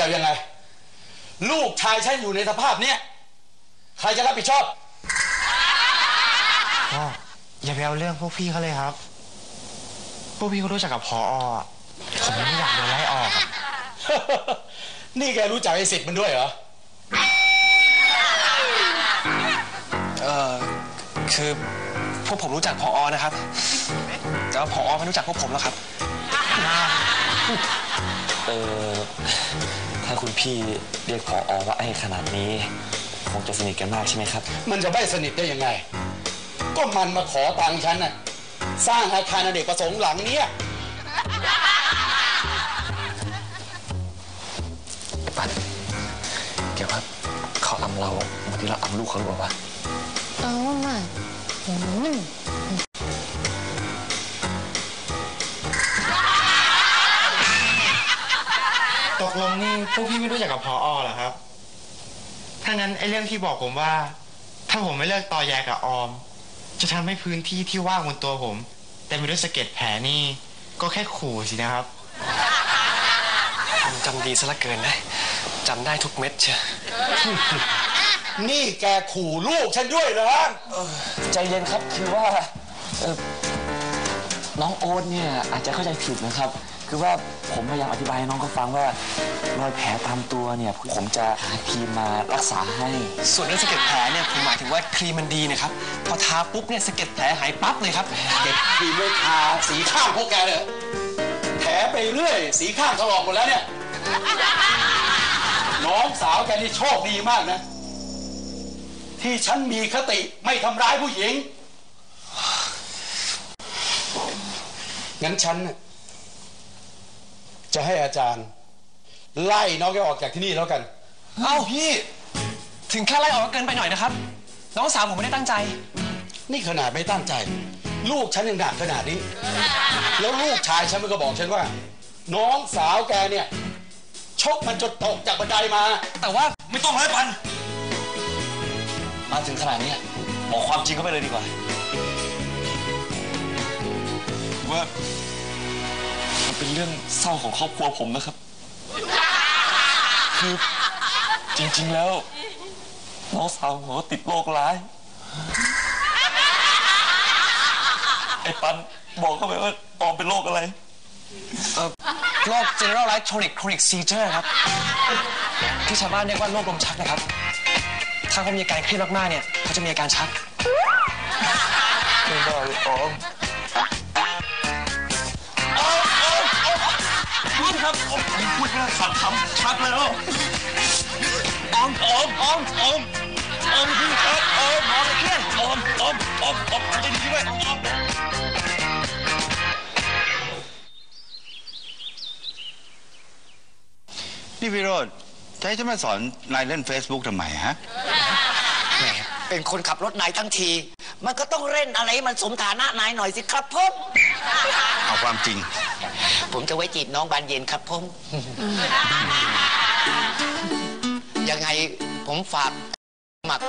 จะเอายังไง ลูกชายฉันอยู่ในสภาพเนี้ยใครจะรับผิดชอบพ่ออย่าไปเอาเรื่องพวกพี่เขาเลยครับ พวกพี่เขารู้จักกับพออะผมไม่อยากโดนไล่ออกอะนี่แกรู้จักไอ้สิทธิ์มันด้วยเหรอ เอ่อคือพวกผมรู้จักพออนะครับ แต่ว่าพออไม่รู้จักพวกผมแล้วครับ เออ ถ้าคุณพี่เรียกผออว่าไอ้ขนาดนี้ คงจะสนิทกันมากใช่ไหมครับ มันจะไม่สนิทได้ยังไง ก็มันมาขอตังค์ฉันน่ะ สร้างอาคารอเนกประสงค์หลังเนี้ยปันเกี่ยวครับเขาอำเราเหมือนที่เราอำลูกเขาหรือเปล่าวะ เอามาอืม พวกพี่ไม่รู้จักกับพอเหรอครับ ถ้างั้นไอ้เรื่องที่บอกผมว่า ถ้าผมไม่เลิกต่อแยกับออม จะทำให้พื้นที่ที่ว่างบนตัวผม แต่ไม่ด้วยสะเก็ดแผลนี่ก็แค่ขู่สินะครับผมจำดีซะเหลือเกินนะจำได้ทุกเม็ดเชียวนี่แกขู่ลูกฉันด้วยเหรอใจเย็นครับคือว่าเออน้องโอ๊ตเนี่ยอาจจะเข้าใจผิดนะครับ คือว่าผมพยายามอธิบายให้น้องเขาฟังว่ารอยแผลตามตัวเนี่ยผมจะหาครีมมารักษาให้ ส่วนเรื่องสะเก็ดแผลเนี่ยผมหมายถึงว่าครีมมันดีนะครับ พอทาปุ๊บเนี่ยสะเก็ดแผลหายปั๊บเลยครับเก็บครีมไว้ทาสีข้างพวกแกเลยแผลไปเรื่อย สีข้างถลอกหมดแล้วเนี่ย น้องสาวแกนี่โชคดีมากนะ ที่ฉันมีคติไม่ทำร้ายผู้หญิง งั้นฉันน่ะ จะให้อาจารย์ ไล่น้องแกออกจากที่นี่แล้วกัน เอ้าพี่ ถึงแค่ไล่ออกก็เกินไปหน่อยนะครับ น้องสาวผมไม่ได้ตั้งใจ นี่ขนาดไม่ตั้งใจ ลูกฉันยังหนักขนาดนี้ แล้วลูกชายฉันมันก็บอกฉันว่า น้องสาวแกเนี่ยชกมันจนตกจากบันไดมา แต่ว่าไม่ต้องเลยปัน มาถึงขนาดเนี้ยบอกความจริงเข้าไปเลยดีกว่าว่ามัน เป็นเรื่องเศร้าของครอบครัวผมนะครับ คือจริงๆแล้ว น้องสาวผมก็ติดโรคร้าย ไอ้ปันบอกเข้าไปว่าออมเป็นโรคอะไร เอ่อโรค generalized tonic chronic seizure ครับ ที่ชาวบ้านเรียกว่าโรคลมชักนะครับ ถ้าเขามีอาการเครียดมากๆเนี่ยเขาจะมีอาการชัก ไม่ได้เลยออม ครับออมพูดไม่ได้ขาดคำชักแล้วออมออมออมออมออมพูดครับออมออมเครียดออมออมออมออมใจดีด้วยออมนี่พี่โรดจะให้ฉันมาสอนนายเล่น Facebook ทำไมฮะแหมเป็นคนขับรถนายทั้งที มันก็ต้องเล่นอะไรให้มันสมฐานะนายหน่อยสิครับผมเอาความจริง ผมจะไว้จีบน้องบานเย็นครับผม ยังไงผมฝากสมัคร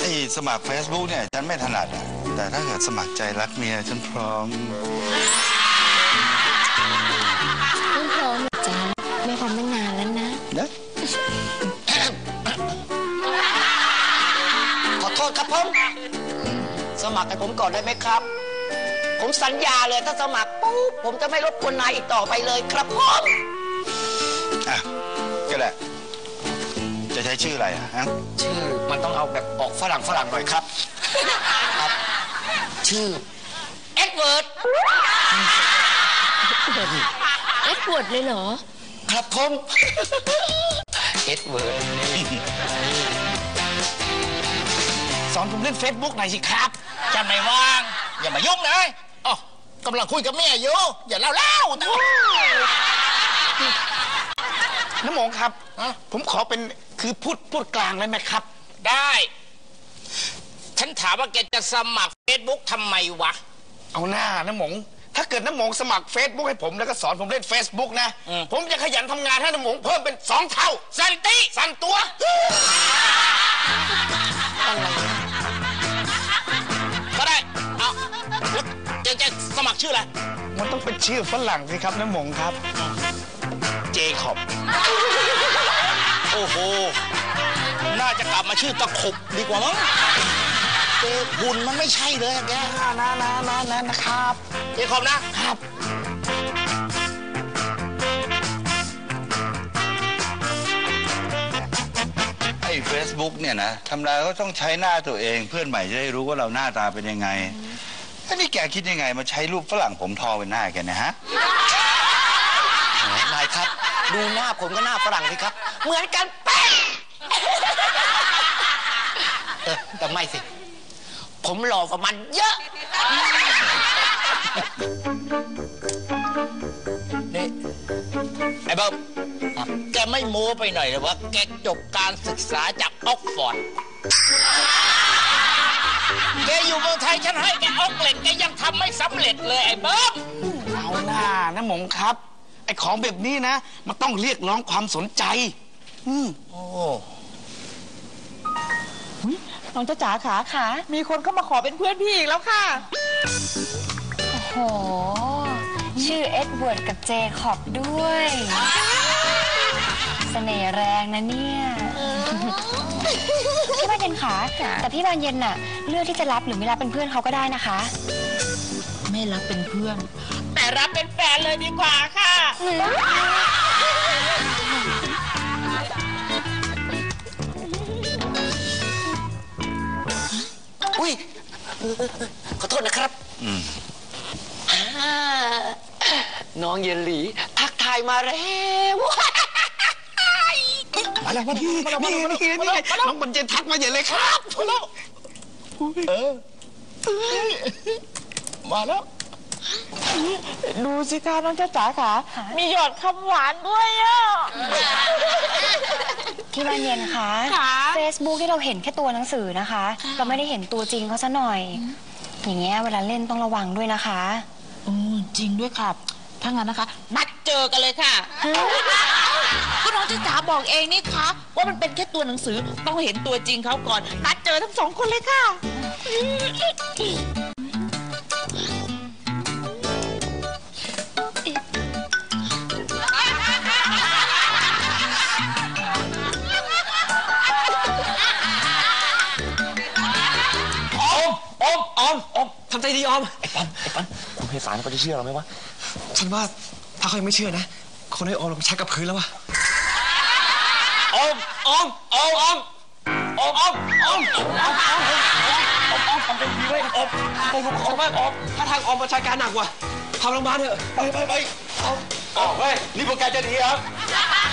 ไอ้สมัคร Facebook เนี่ยฉันไม่ถนัดอะแต่ถ้าเกิดสมัครใจรักเมียฉันพร้อมไม่พร้อมหรอกจ้าไม่พร้อมตั้งนานแล้วนะนะ ครับผม สมัครให้ผมก่อนได้ไหมครับ ผมสัญญาเลยถ้าสมัครปุ๊บผมจะไม่รบกวนนายอีกต่อไปเลยครับผมอะก็ได้จะใช้ชื่ออะไรอะฮะชื่อมันต้องเอาแบบออกฝรั่งฝรั่งหน่อยครับ ครับ ชื่อเอ็ดเวิร์ดเอ็ดปวดเลยเหรอ ครับผม เอ็ดเวิร์ด สอนผมเล่นเฟซบุ๊กหน่อยสิครับจะไม่ว่าง อย่ามายุ่งนะอ๋อกำลังคุยกับแม่อยู่อย่าเล่าเล่าน้ำหมงครับ ผมขอเป็นคือพูดพูดกลางได้ไหมครับ ได้ ฉันถามว่าแกจะสมัครเฟซบุ๊กทำไมวะ เอาหน้าน้ำหมงถ้าเกิดน้ำหมงสมัครเฟซบุ๊กให้ผมแล้วก็สอนผมเล่นเฟซบุ๊กนะ ผมจะขยันทำงานให้น้ำหมงเพิ่มเป็นสองเท่า สันติ สันตัว ก็ได้ เอาแล้วจะจะสมัครชื่ออะไร มันต้องต้องเป็นชื่อฝรั่งสิครับน้ำหมงครับ เจคอบ โอ้โห น่าจะกลับมาชื่อตะขบดีกว่ามั้งเจหุ่นมันไม่ใช่เลยอะแก นะนะนะนะนะนะครับ เจคอบนะครับ Facebook เนี่ยนะทำลายก็ต้องใช้หน้าตัวเอง เพื่อนใหม่จะได้รู้ว่าเราหน้าตาเป็นยังไงอันนี้แกคิดยังไงมาใช้รูปฝรั่งผมทอเป็นหน้าแกนะฮะนายครับ ดูหน้าผมกับหน้าฝรั่งสิครับ เหมือนกันเป๊ะแต่ไม่สิ ผมหล่อกว่ามันเยอะ นี่ไอ้เบิ้มแกไม่โม้ไปหน่อยเหรอว่าแกจบการศึกษาจากออกฟอร์ด แกอยู่เมืองไทยฉันให้แกออกเหล็กแกยังทำไม่สำเร็จเลยไอ้เบิ้มเอาหน้าน้ำหมงครับ ไอ้ของแบบนี้นะ มันต้องเรียกร้องความสนใจ อืมโอ้น้องจ้าจ๋าขาค่ะมีคนเข้ามาขอเป็นเพื่อนพี่อีกแล้วค่ะโห ชื่อเอ็ดเวิร์ดกับเจคอบด้วย เสน่ห์แรงนะเนี่ย พี่บานเย็นขาแต่พี่บานเย็นน่ะ เลือกที่จะรับหรือไม่รับเป็นเพื่อนเขาก็ได้นะคะ ไม่รับเป็นเพื่อน แต่รับเป็นแฟนเลยดีกว่าค่ะ อุ้ยขอโทษนะครับอืมอ่า น้องเยลีทักทายมาแล้วมาแล้วมาแล้วนี่นี่นี่นี่น้องบรรเจนทักมาใหญ่เลยครับมาแล้วเออมาแล้ว ดูสิคะน้องจ้าจ๋าขามีหยอดคำหวานด้วยอะพี่บานเย็นคะค่ะ Facebook ที่เราเห็นแค่ตัวหนังสือนะคะ เราไม่ได้เห็นตัวจริงเขาซะหน่อย อย่างเงี้ยเวลาเล่นต้องระวังด้วยนะคะ อืมจริงด้วยค่ะ ถ้างั้นนะคะ นัดเจอกันเลยค่ะ ก็น้องจ้าจ๋าบอกเองนี่คะว่ามันเป็นแค่ตัวหนังสือต้องเห็นตัวจริงเขาก่อน นัดเจอทั้งสองคนเลยค่ะ ออมออมออมออมทำใจดีออมไอ้ปันไอ้ปันคุณเพศสารเขาจะเชื่อเราไหมวะ ฉันว่าถ้าเขายังไม่เชื่อนะคนให้ออมลงชักกับพื้นแล้ววะออมออมออมออมออมออมออมออมออมออมออมออมเป็นดีไว้ออมไปลุกออมว่าออมถ้าทางออมประชาการหนักว่ะพาโรงพยาบาลเถอะไปไปไปออมอ้าวเฮ้ยนี่พวกแกจะหนีเหรอ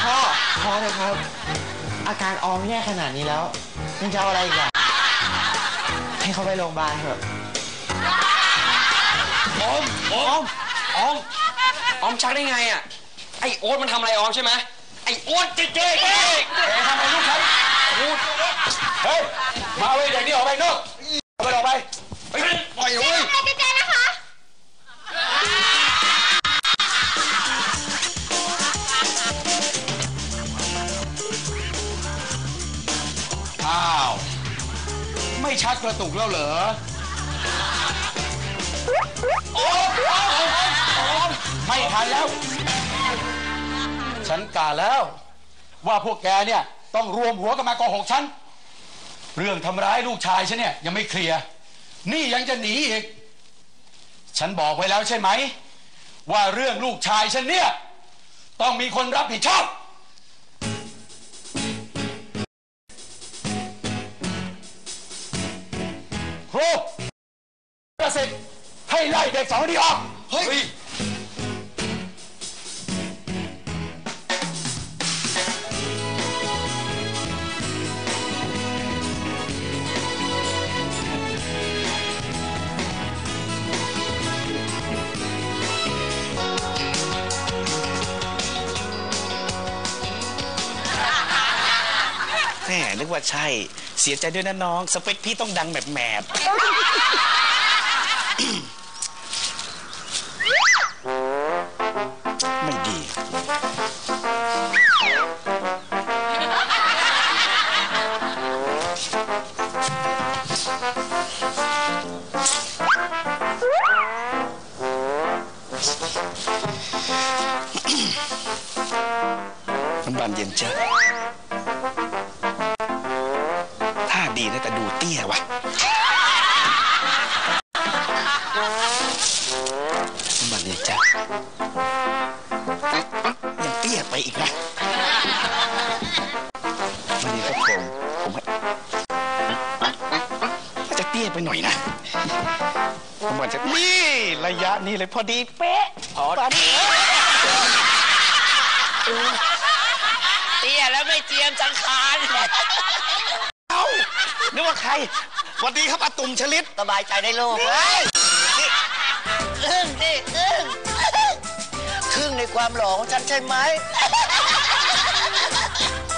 พ่อพ่อเลยครับอาการออมแย่ขนาดนี้แล้วยังจะเอาอะไรอีกอะให้เขาไปโรงพยาบาลเถอะออมออม ชักได้ไงอะ ไอโอ๊ตมันทำอะไรออมใช่ไหมไอโอ๊ตเจ๊เจ๊เจ๊แกทำอะไรลูกฉันพูดเฮ้ย มาเอาไอ้เด็กนี่ออกไปนอกเอาไปออกไปเฮ้ยปล่อยเว้ยอ้าว ไม่ชักกระตุกแล้วเหรอ โอ๊ย ไม่ทันแล้ว ฉันกาแล้ว ว่าพวกแกเนี่ยต้องรวมหัวกันมาโกหกฉัน เรื่องทำร้ายลูกชายฉันเนี่ยยังไม่เคลียร์ นี่ยังจะหนีอีก ฉันบอกไว้แล้วใช่ไหม ว่าเรื่องลูกชายฉันเนี่ย ต้องมีคนรับผิดชอบครูประสิทธิ์ให้ไล่เด็กสองคนนี้ออก เฮ้ย แม่นึกว่าใช่ เสียใจด้วยนะน้อง สเปคพี่ต้องดังแบบแหบไม่ดี น้ำบานเย็นจ้ะ ดีนะแต่ดูเตี้ยวะมาเลยจ๊ะยังเตี้ยไปอีกนะมาเลยครับผมผมให้น่าจะเตี้ยไปหน่อยนะผมอาจจะนี่ระยะนี้เลยพอดีเป๊ะอ๋อเตี้ยแล้วไม่เจียมสังขารเอ้า นึกว่าใครสวัสดีครับอาตุ่มชลิดสบายใจได้โลกเฮ้ยอึ้งดิอึ้งทึ่งในความหล่อของฉันใช่ไหม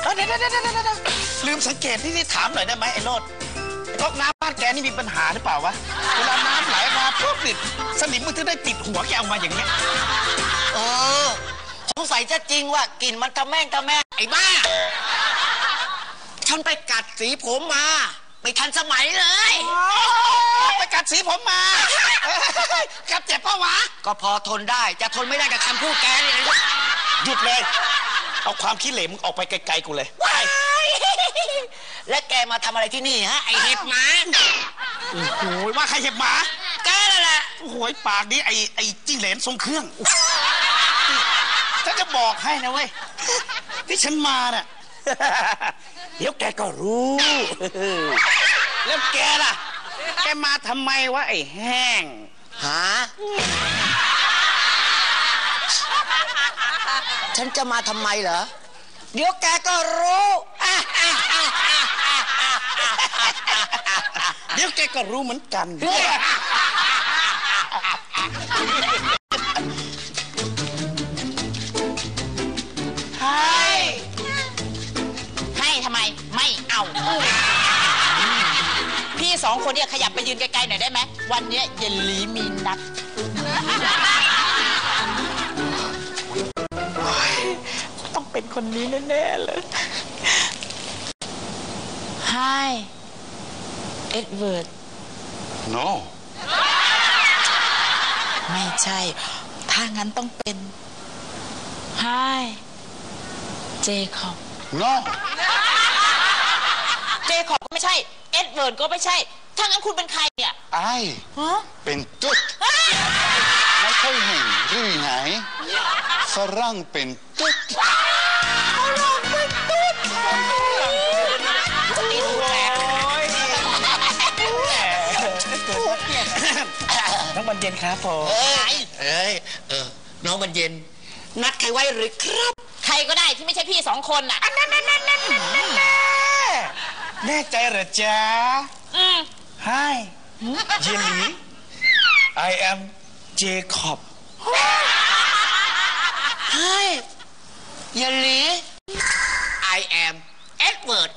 เอ้ยเดี๋ยวเดี๋ยวเดี๋ยวเดี๋ยวเดี๋ยวลืมสังเกตที่ที่ถามหน่อยได้ไหมไอ้โรดก๊อกน้ำบ้านแกนี่มีปัญหาหรือเปล่าวะเวลาน้ำไหลมาปุ๊บนี่สนิมมันถึงได้ติดหัวแกออกมาอย่างเงี้ยเออสงสัยจะจริงว่ากลิ่นมันทะแม่งทะแม่งไอ้บ้า ฉันไปกัดสีผมมา ไม่ทันสมัยเลย ไปกัดสีผมมากัดเจ็บปะวะ ก็พอทนได้จะทนไม่ได้กับคำพูดแกนี่นะหยุดเลย เอาความขี้เหร่มึงออกไปไกลๆกูเลยว้ายและแกมาทำอะไรที่นี่ฮะ ไอเห็บหมา โอ้โหว่าใครเห็บหมาแกนั่นแหละโอ้โหปากนี้ไอ้ไอ้จิ้งเหลนทรงเครื่องฉันจะบอกให้นะเว้ยที่ฉันมาน่ะ เดี๋ยวแกก็รู้ แล้วแกล่ะ แกมาทำไมวะไอ้แห้ง หา ฉันจะมาทำไมเหรอ เดี๋ยวแกก็รู้เดี๋ยวแกก็รู้เหมือนกัน องคนเนี่ยขยับไปยืนไกลๆหน่อยได้ไหมวันเนี้ยเยนหลีมีนัด ต้องเป็นคนนี้แน่ๆเลย Hi เอ็ดเวิร์ด no ไม่ใช่ ถ้างั้นต้องเป็น Hi เจคอบ no เจคอบก็ไม่ใช่ เอ็ดเวิร์ดก็ไม่ใช่ ถ้างั้นคุณเป็นใครเนี่ยไอฮะเป็นตุ๊ดไม่ค่อยเห็นหรือไงฝรั่งเป็นตุ๊ดน้องบันเย็นครับผมเอ้ยเอ้ยเออน้องมันเย็น นัดใครไว้หรือครับ ใครก็ได้ที่ไม่ใช่พี่สองคนน่ะ แน่ใจเหรอจ๊ะอืม Hi เยลลี่ I am Jacob ใช่ยาลี I am Edward